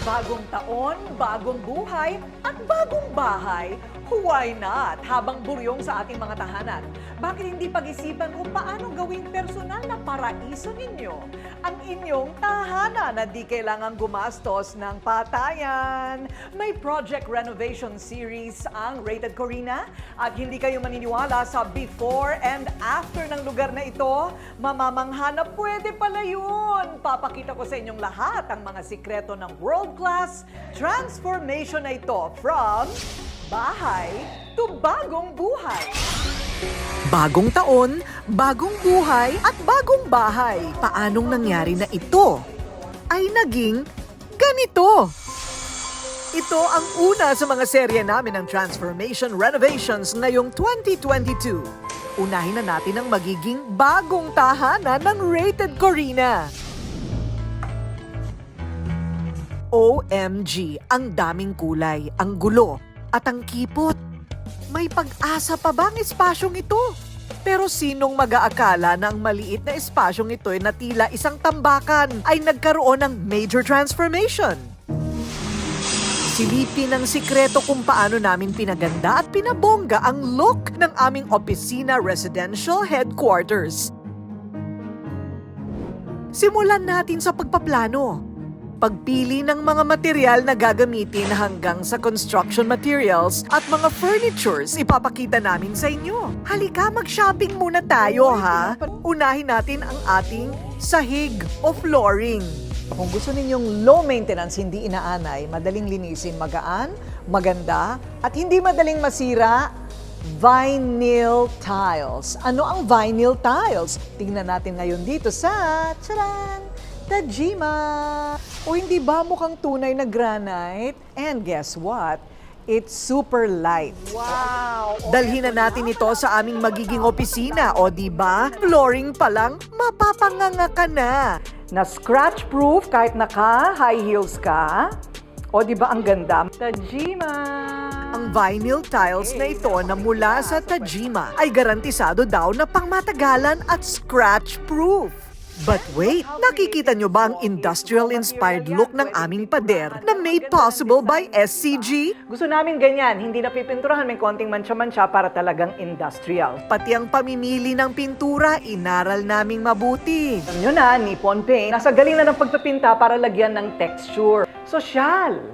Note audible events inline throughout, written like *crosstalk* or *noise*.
Bagong taon, bagong buhay, at bagong bahay. Why not? Habang buryong sa ating mga tahanan, bakit hindi pag-isipan kung paano gawing personal na paraiso ninyo ang inyong tahanan na di kailangang gumastos ng patayan? May project renovation series ang Rated Corina at hindi kayo maniniwala sa before and after ng lugar na ito, mamamangha na pwede pala yun. Papakita ko sa inyong lahat ang mga sikreto ng world-class transformation na ito from bahay to bagong buhay. Bagong taon, bagong buhay at bagong bahay. Paanong nangyari na ito ay naging ganito? Ito ang una sa mga serye namin ng Transformation Renovations ngayong 2022. Unahin na natin ang magiging bagong tahanan ng Rated Corina. OMG, ang daming kulay, ang gulo, at ang kipot. May pag-asa pa bang espasyong ito? Pero sinong mag-aakala na ang maliit na espasyong ito na tila isang tambakan ay nagkaroon ng major transformation? Silipin ang sikreto kung paano namin pinaganda at pinabongga ang look ng aming opisina residential headquarters. Simulan natin sa pagpaplano. Pagpili ng mga material na gagamitin hanggang sa construction materials at mga furnitures ipapakita namin sa inyo. Halika, mag-shopping muna tayo ha. Unahin natin ang ating sahig o flooring. Kung gusto ninyong low maintenance, hindi inaanay, madaling linisin, magaan, maganda, at hindi madaling masira, vinyl tiles. Ano ang vinyl tiles? Tingnan natin ngayon dito sa, tcharan, Tajima. O hindi ba mukhang tunay na granite? And guess what? It's super light. Wow! Dalhin na natin ito sa aming magiging opisina o di ba? Flooring pa lang, mapapanganga ka na. na scratch proof kahit naka high heels ka. O di ba ang ganda? Tajima. Ang vinyl tiles na ito na mula sa Tajima ay garantisado daw na pangmatagalan at scratch-proof. But wait, nakikita nyo ba ang industrial-inspired look ng aming pader na made possible by SCG? Gusto namin ganyan, hindi na pipinturahan, may konting mancha-mancha para talagang industrial. Pati ang pamimili ng pintura, inaral naming mabuti. Alam nyo na, Nippon Paint, nasa galing na ng pagpipinta para lagyan ng texture. Sosyal.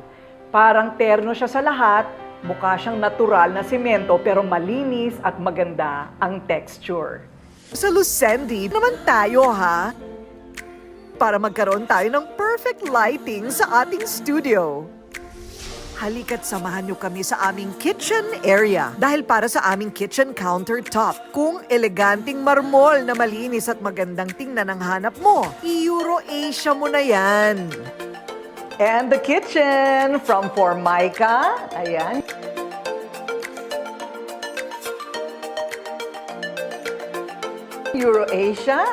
Parang terno siya sa lahat, mukha siyang natural na simento pero malinis at maganda ang texture. Sa Lucendi naman tayo ha? Para magkaroon tayo ng perfect lighting sa ating studio. Halika't samahan niyo kami sa aming kitchen area. Dahil para sa aming kitchen countertop, kung eleganting marmol na malinis at magandang tingnan ang hanap mo, Euro Asia mo na yan. And the kitchen from Formica. Ayan. Eurasia.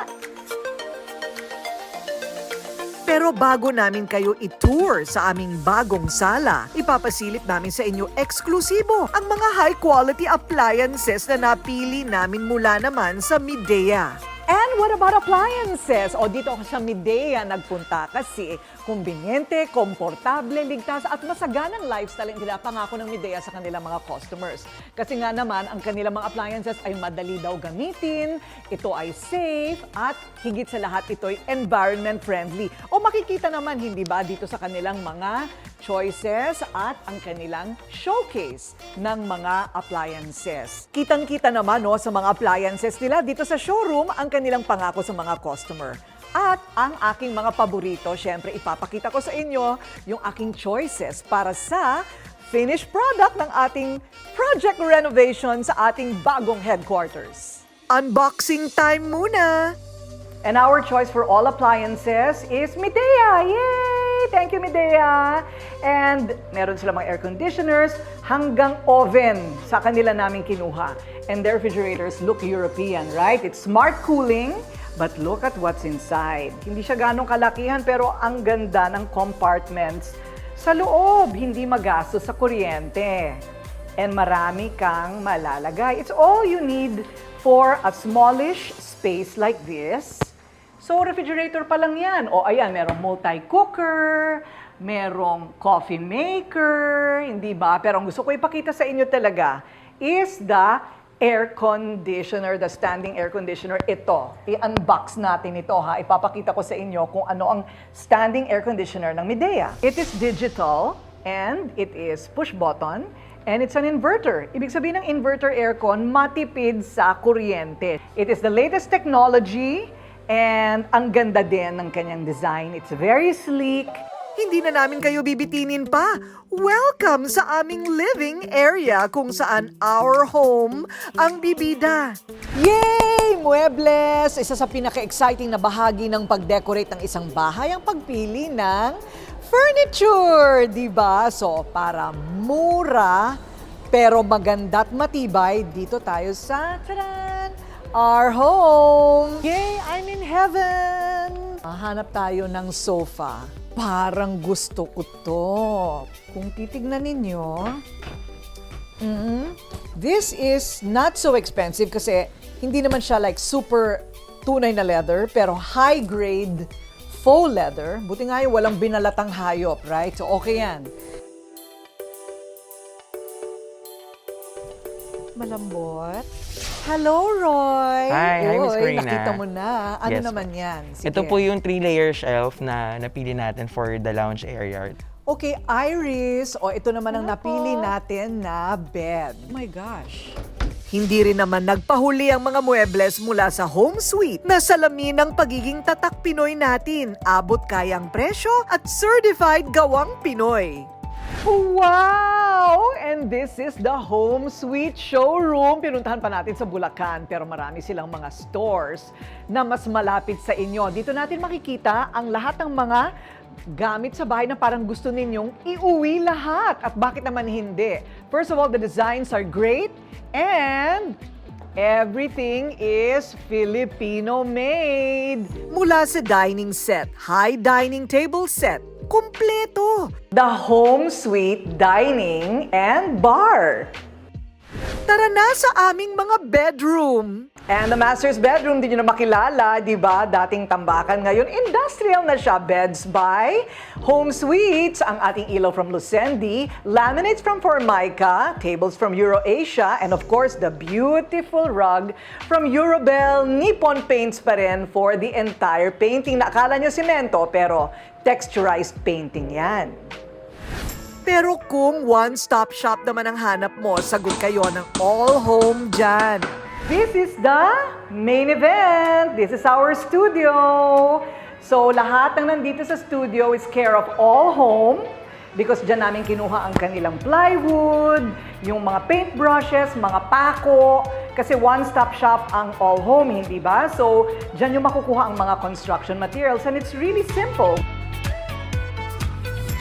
Pero bago namin kayo i-tour sa aming bagong sala, ipapasilip namin sa inyo eksklusibo ang mga high-quality appliances na napili namin mula naman sa Midea. And what about appliances? O dito ako sa Midea nagpunta kasi kumbinyente, komportable, ligtas at masaganang lifestyle ang pinapangako ng Midea sa kanilang mga customers. Kasi nga naman, ang kanilang mga appliances ay madali daw gamitin, ito ay safe, at higit sa lahat ito ay environment friendly. O makikita naman, hindi ba, dito sa kanilang mga choices at ang kanilang showcase ng mga appliances. Kitang-kita naman no, sa mga appliances nila dito sa showroom ang kanilang pangako sa mga customer. At ang aking mga paborito, syempre ipapakita ko sa inyo yung aking choices para sa finished product ng ating project renovation sa ating bagong headquarters. Unboxing time muna! And our choice for all appliances is Midea! Yay! Thank you, Midea! And meron sila mga air conditioners hanggang oven sa kanila namin kinuha. And their refrigerators look European, right? It's smart cooling, but look at what's inside. Hindi siya ganong kalakihan pero ang ganda ng compartments sa loob. Hindi magastos sa kuryente. And marami kang malalagay. It's all you need for a smallish space like this. So, refrigerator pa lang yan. O, ayan, merong multi-cooker, merong coffee maker, hindi ba? Pero ang gusto ko ipakita sa inyo talaga is the air conditioner, the standing air conditioner. Ito, i-unbox natin ito ha. Ipapakita ko sa inyo kung ano ang standing air conditioner ng Midea. It is digital and it is push button and it's an inverter. Ibig sabihin ng inverter aircon, matipid sa kuryente. It is the latest technology and ang ganda din ng kanyang design. It's very sleek. Hindi na namin kayo bibitinin pa. Welcome sa aming living area kung saan our home ang bibida. Yay! Muebles! Isa sa pinaka-exciting na bahagi ng pag-decorate ng isang bahay ang pagpili ng furniture, di ba? So, para mura pero maganda at matibay, dito tayo sa, taran, our home. Yay! I'm in heaven! Hanap tayo ng sofa. Parang gusto ko to. Kung titignan ninyo, Mhm. This is not so expensive kasi hindi naman siya like super tunay na leather, pero high grade faux leather. Buti nga yung walang binalatang hayop, right? So okay yan. Malambot. Hello, Roy! Hi, hi, Miss Corina. nakita mo na. Ano Yes naman yan? Sige. Ito po yung three-layer shelf na napili natin for the lounge area. Okay, Iris. O, ito naman ang napili natin na bed. Oh my gosh. Hindi rin naman nagpahuli ang mga muebles mula sa home suite na salamin ng pagiging tatak Pinoy natin, abot kayang presyo at certified gawang Pinoy. Wow! And this is the Home Sweet Showroom. Pinuntahan pa natin sa Bulacan pero marami silang mga stores na mas malapit sa inyo. Dito natin makikita ang lahat ng mga gamit sa bahay na parang gusto ninyong iuwi lahat. At bakit naman hindi? First of all, the designs are great and everything is Filipino made. Mula sa dining set, high dining table set, kumpleto. The Home Suite Dining and Bar. Tara na sa aming mga bedroom. And the master's bedroom, di nyo na makilala, di ba? Dating tambakan ngayon, industrial na siya. Beds by Home Suites, ang ating ilaw from Lucendi, laminates from Formica, tables from EuroAsia, and of course, the beautiful rug from Eurobel. Nippon Paints pa rin for the entire painting. Nakala nyo simento, pero texturized painting yan. Pero kung one-stop shop naman ang hanap mo, sagot kayo ng all home dyan. This is the main event. This is our studio. So lahat ng nandito sa studio is care of all home because dyan namin kinuha ang kanilang plywood, yung mga paintbrushes, mga pako, kasi one-stop shop ang all home, hindi ba? So dyan yung makukuha ang mga construction materials and it's really simple.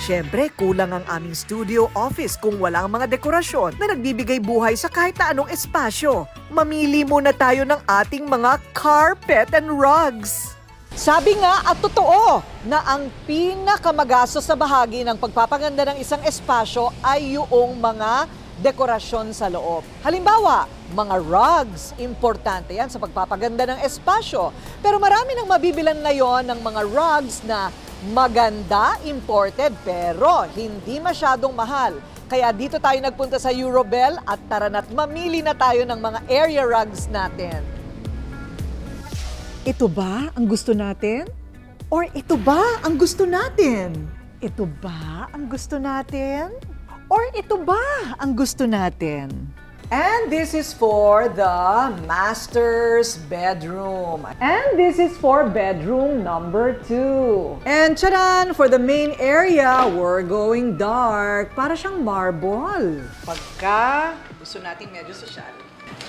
Siyempre, kulang ang aming studio office kung wala ang mga dekorasyon na nagbibigay buhay sa kahit na anong espasyo. Mamili muna tayo ng ating mga carpet and rugs. Sabi nga at totoo na ang pinakamagastos na bahagi ng pagpapaganda ng isang espasyo ay yung mga dekorasyon sa loob. Halimbawa, mga rugs, importante yan sa pagpapaganda ng espasyo. Pero marami nang mabibilan ngayon ng mga rugs na maganda, imported, pero hindi masyadong mahal. Kaya dito tayo nagpunta sa Eurobell at tara na't mamili na tayo ng mga area rugs natin. Ito ba ang gusto natin? Or ito ba ang gusto natin? Ito ba ang gusto natin? Or ito ba ang gusto natin? And this is for the master's bedroom. And this is for bedroom number two. And charan, for the main area, we're going dark. Para siyang marble. Pagka gusto natin medyo social.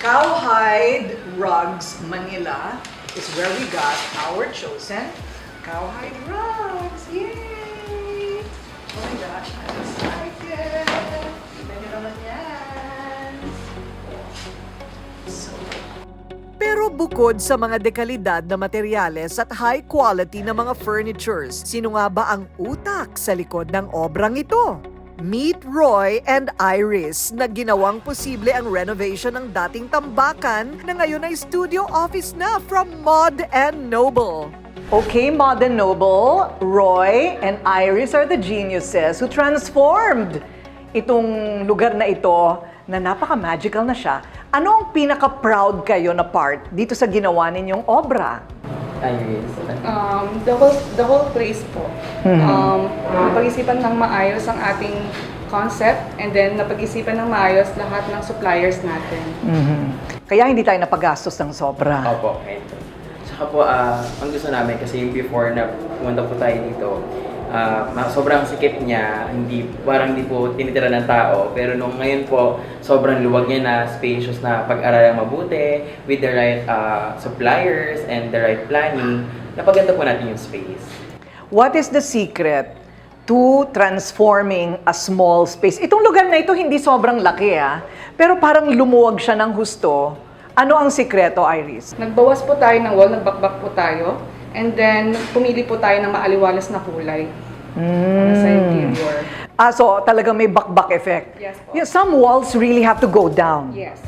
Cowhide Rugs Manila is where we got our chosen cowhide rugs. Yay! Oh my gosh, I'm excited! Pero bukod sa mga dekalidad na materyales at high quality na mga furnitures, sino nga ba ang utak sa likod ng obrang ito? Meet Roy and Iris na ginawang posible ang renovation ng dating tambakan na ngayon ay studio office na from Mod and Noble. Okay, Modern Noble, Roy, and Iris are the geniuses who transformed itong lugar na ito na napaka-magical na siya. Ano ang pinaka-proud kayo na part dito sa ginawa ninyong obra? Iris. Um, the whole the whole place po. Um, napag-isipan ng maayos ang ating concept and then napag-isipan ng maayos lahat ng suppliers natin. Kaya hindi tayo napagastos ng sobra. Opo, ito. Tsaka po, ah, ang gusto namin, kasi yung before na pumunta po tayo dito, ah, ma- sobrang sikip niya, hindi, parang hindi po tinitira ng tao. Pero nung ngayon po, sobrang luwag niya na, spacious na pag-aralang mabuti, with the right ah, suppliers and the right planning, napaganda po natin yung space. What is the secret to transforming a small space? Itong lugar na ito hindi sobrang laki ah, pero parang lumuwag siya ng husto. Ano ang sikreto, Iris? Nagbawas po tayo ng wall, nagbakbak po tayo, and then pumili po tayo ng maaliwalas na kulay para sa interior. Ah, so talagang may bakbak effect. Yes po. Yeah, some walls really have to go down. Yes.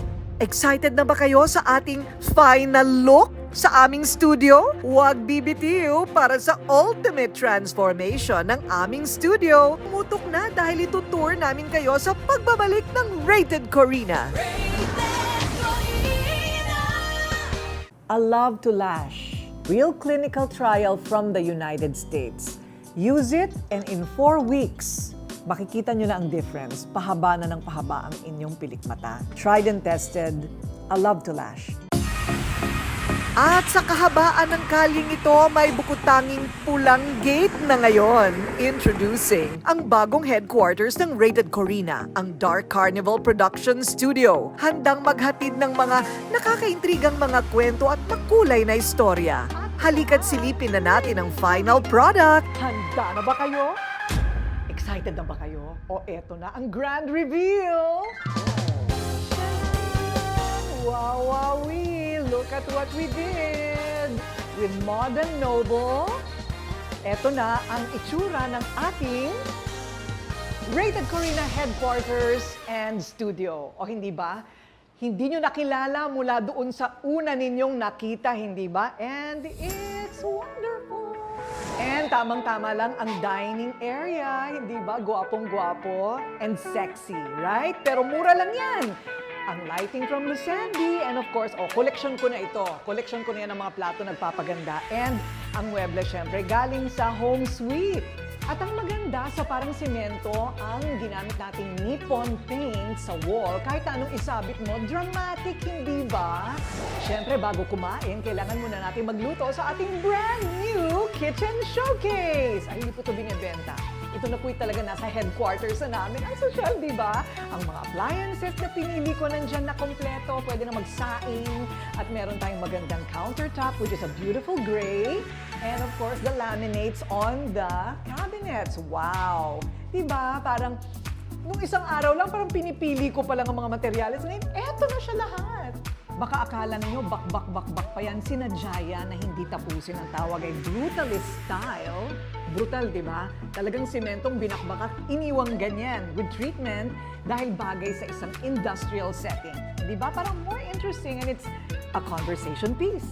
Excited na ba kayo sa ating final look sa aming studio? Huwag bibitiw para sa ultimate transformation ng aming studio. Mutok na dahil itutour namin kayo sa pagbabalik ng Rated Corina. A Love to Lash. Real clinical trial from the United States. Use it and in four weeks, makikita nyo na ang difference. Pahaba na ng pahaba ang inyong pilikmata. Tried and tested. A Love to Lash. At sa kahabaan ng kaling ito, may bukod tanging pulang gate na ngayon. Introducing ang bagong headquarters ng Rated Corina, ang Dark Carnival Production Studio. Handang maghatid ng mga nakakaintrigang mga kwento at makulay na istorya. Halika't silipin na natin ang final product. Handa na ba kayo? Excited na ba kayo? O eto na ang grand reveal! Wow, wowee! Look at what we did! With Modern Noble, eto na ang itsura ng ating Rated Corina Headquarters and Studio. O hindi ba? Hindi nyo nakilala mula doon sa una ninyong nakita, hindi ba? And it's wonderful! And tamang-tama lang ang dining area, hindi ba? Guwapong-guwapo and sexy, right? Pero mura lang yan! Ang lighting from Lucendi, and of course, oh, collection ko na ito. Collection ko na yan ng mga plato nagpapaganda. And ang mueble, syempre, galing sa Home Suite. At ang maganda sa parang simento, ang ginamit nating Nippon paint sa wall, kahit anong isabit mo, dramatic, hindi ba? Siyempre, bago kumain, kailangan muna natin magluto sa ating brand new kitchen showcase. Ay, hindi po ito binibenta. Ito na po talaga nasa headquarters na namin. Ang social, di ba? Ang mga appliances na pinili ko nandyan na kompleto. Pwede na magsaing. At meron tayong magandang countertop, which is a beautiful gray. And of course, the laminates on the cabinets. Wow! Di ba? Parang, nung isang araw lang, parang pinipili ko pa lang ang mga materyales. Ngayon, eto na siya lahat. Baka akala ninyo, bak, bak, bak, bak pa yan. Sinadya na hindi tapusin ang tawag ay brutalist style. Brutal, di ba? Talagang simentong binakbak at iniwang ganyan with treatment dahil bagay sa isang industrial setting. Di ba? Parang more interesting and it's a conversation piece.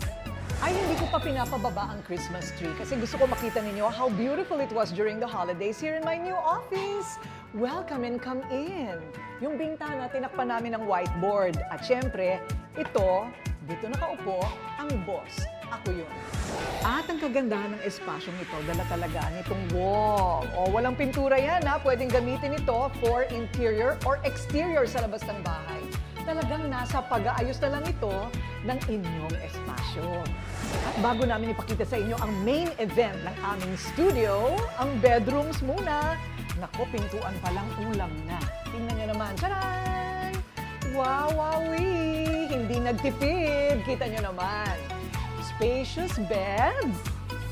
Ay, hindi ko pa pinapababa ang Christmas tree kasi gusto ko makita ninyo how beautiful it was during the holidays here in my new office. Welcome and come in. Yung bintana, tinakpan namin ng whiteboard. At syempre, ito, dito nakaupo, ang boss. Ako yun. At ang kagandahan ng espasyong ito, dala talaga nitong wall. O, walang pintura yan ha. Pwedeng gamitin ito for interior or exterior sa labas ng bahay. Talagang nasa pag-aayos na lang ito ng inyong espasyo. At bago namin ipakita sa inyo ang main event ng aming studio, ang bedrooms muna. Nako, pintuan pa lang ulam na. Tingnan nyo naman. Charan! Wow, wowie! Hindi nagtipid. Kita nyo naman. Spacious beds.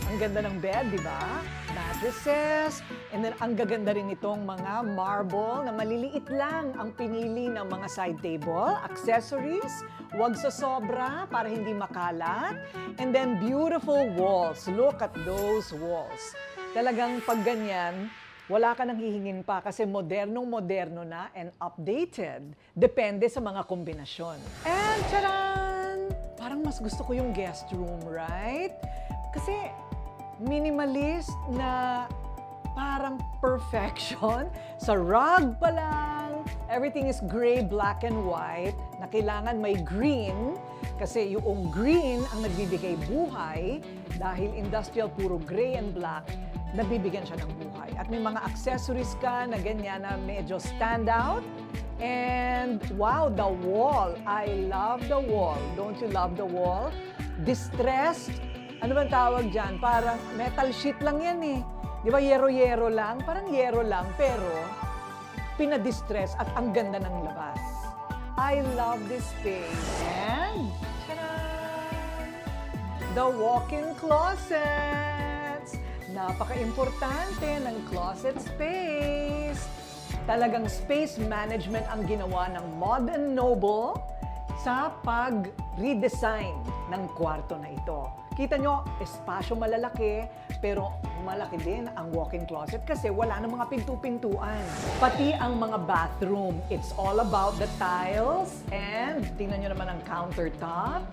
Ang ganda ng bed, di ba? Mattresses. And then, ang gaganda rin itong mga marble na maliliit lang ang pinili ng mga side table, accessories, wag sa sobra para hindi makalat. And then, beautiful walls. Look at those walls. Talagang pag ganyan, wala ka nang hihingin pa kasi modernong-moderno na and updated. Depende sa mga kombinasyon. And charan! Parang mas gusto ko yung guest room, right? Kasi minimalist na parang perfection. *laughs* Sa rug pa lang, everything is gray, black, and white, na kailangan may green kasi yung green ang nagbibigay buhay dahil industrial puro gray and black, nabibigyan siya ng buhay. At may mga accessories ka na ganyan na medyo stand out. And wow, the wall. I love the wall. Don't you love the wall? Distressed. Ano bang tawag dyan? Parang metal sheet lang yan eh. Di ba, yero-yero lang? Parang yero lang, pero pinadistress at ang ganda ng labas. I love this space. And, tadaan! The walk-in closets. Napaka-importante ng closet space. Talagang space management ang ginawa ng Mod and Noble sa pag-redesign ng kwarto na ito. Kita nyo, espasyo malalaki, pero malaki din ang walk-in closet kasi wala na mga pintu-pintuan. Pati ang mga bathroom, it's all about the tiles and tingnan nyo naman ang countertop.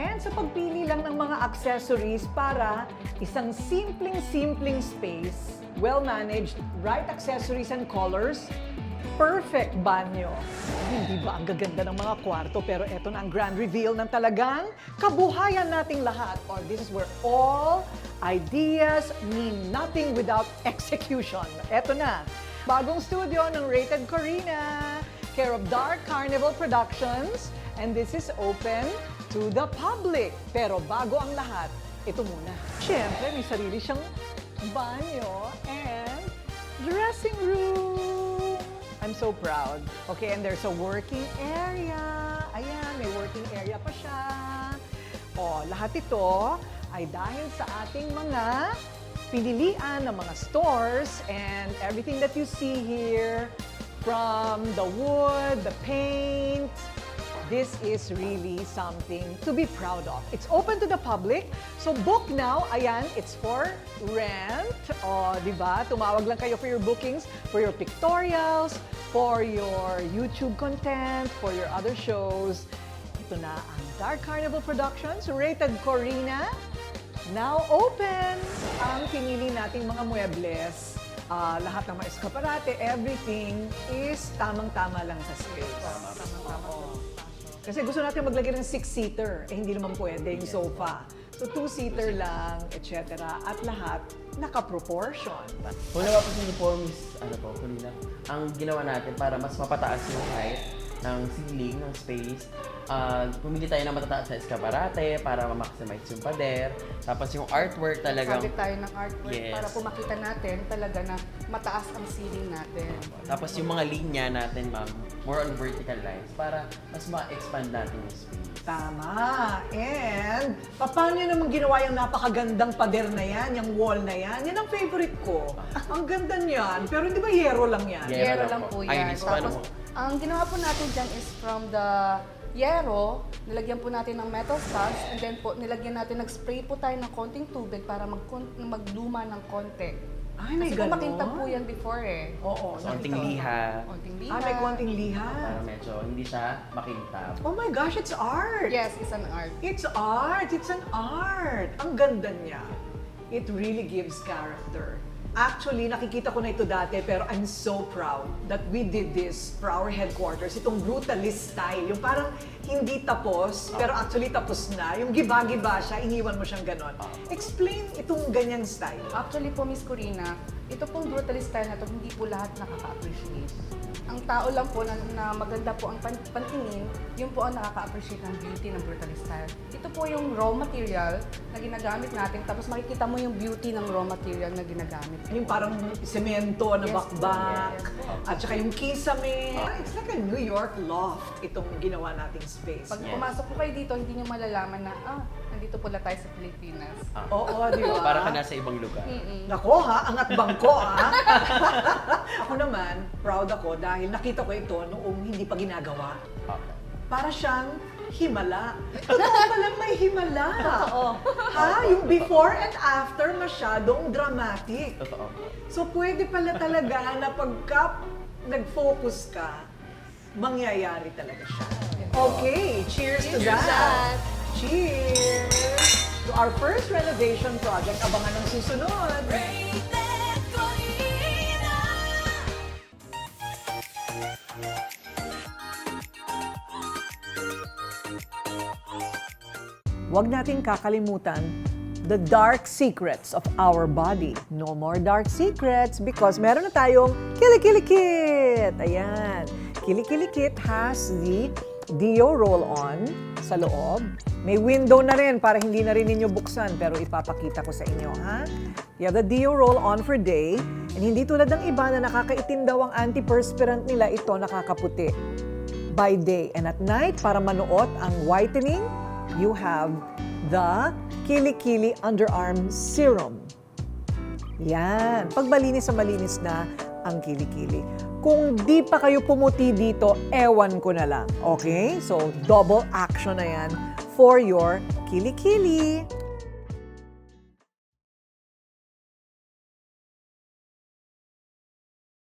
And sa pagpili lang ng mga accessories para isang simpleng-simpleng space, well-managed, right accessories and colors, perfect banyo. Hindi ba ang gaganda ng mga kwarto pero eto na ang grand reveal ng talagang kabuhayan nating lahat. Or this is where all ideas mean nothing without execution. Eto na, bagong studio ng Rated Corina, care of Dark Carnival Productions, and this is open to the public. Pero bago ang lahat, ito muna. Siyempre, may sarili siyang banyo and dressing room. I'm so proud. Okay, and there's a working area. Ayan, may working area pa siya. O, lahat ito ay dahil sa ating mga pinilian ng mga stores and everything that you see here from the wood, the paint, this is really something to be proud of. It's open to the public. So book now. Ayan, it's for rent. O, di ba? Tumawag lang kayo for your bookings, for your pictorials, for your YouTube content, for your other shows. Ito na ang Dark Carnival Productions, rated Corina. Now open! Ang pinili nating mga muebles, ah, lahat ng mga eskaparate, everything is tamang-tama lang sa space. Oo. Kasi gusto natin maglagay ng six-seater, eh hindi naman pwede yung sofa. So two-seater lang, etc. At lahat naka-proportion. Kung napapansin niyo po, Miss, ano po, Kulina, ang ginawa natin para mas mapataas yung height ng ceiling, ng space, ah, pumili tayo ng matataas na eskaparate para ma-maximize yung pader. Tapos yung artwork talagang... Sabit tayo ng artwork Yes. para po makita natin talaga na mataas ang ceiling natin. Tapos yung mga linya natin, ma'am, more on vertical lines para mas ma-expand natin yung space. Tama. And, paano nyo naman ginawa yung napakagandang pader na yan, yung wall na yan? Yan ang favorite ko. Ang ganda niyan. Pero hindi ba yero lang yan? Yero Yero lang lang po. po yan. Paano Tapos? Ang ginawa po natin dyan is from the yero, nilagyan po natin ng metal studs, and then po, nilagyan natin, nag-spray po tayo ng konting tubig para mag magluma ng konti. Ay, may Kasi kung ganon? makintab po yan before eh. Oo. Konting nakita ko. liha. Konting liha. Ah, may konting liha. Para medyo hindi siya makintab. Oh my gosh, it's art! Yes, it's an art. It's art! It's an art! Ang ganda niya. It really gives character. Actually, nakikita ko na ito dati, pero I'm so proud that we did this for our headquarters. Itong brutalist style. Yung parang hindi tapos, pero actually tapos na. Yung giba-giba siya, iniwan mo siyang ganon. Explain itong ganyang style. Actually po, Miss Corina, ito pong brutalist style na to, hindi po lahat nakaka-appreciate. Ang tao lang po na, na maganda po ang pan, pantingin, yun po ang nakaka-appreciate ng beauty ng brutalist style. Ito po yung raw material na ginagamit natin, tapos makikita mo yung beauty ng raw material na ginagamit. Yung parang semento na Yes bakbak. yes, yes. At saka yung kisame. It's like a New York loft itong ginawa nating space. Pag Yes. pumasok po kayo dito, hindi nyo malalaman na, ah, nandito pala tayo sa Pilipinas. Ah. Oo, di *laughs* ba? Para ka nasa ibang lugar. Nako ha, angat bangko ha. *laughs* ako naman, proud ako dahil nakita ko ito noong hindi pa ginagawa. Okay. Para siyang himala. *laughs* Totoo palang may himala. Ha? Yung before and after masyadong dramatic. Totoo. So pwede pala talaga na pagka nag-focus ka, mangyayari talaga siya. Okay, cheers to that. Cheers! to our first renovation project. Abangan ang susunod. Huwag nating kakalimutan the dark secrets of our body. No more dark secrets because meron na tayong Kilikili-Kit. Ayan. Kilikili-Kit has the Dio roll-on sa loob. May window na rin para hindi na rin ninyo buksan pero ipapakita ko sa inyo, ha? You have the Dio roll-on for day and hindi tulad ng iba na nakakaitim daw ang antiperspirant nila, ito nakakaputi by day. And at night, para manuot ang whitening, you have the Kili-Kili Underarm Serum. Yan. Pag malinis sa malinis na ang kilikili. Kung di pa kayo pumuti dito, ewan ko na lang. Okay? So, double action na yan for your kilikili.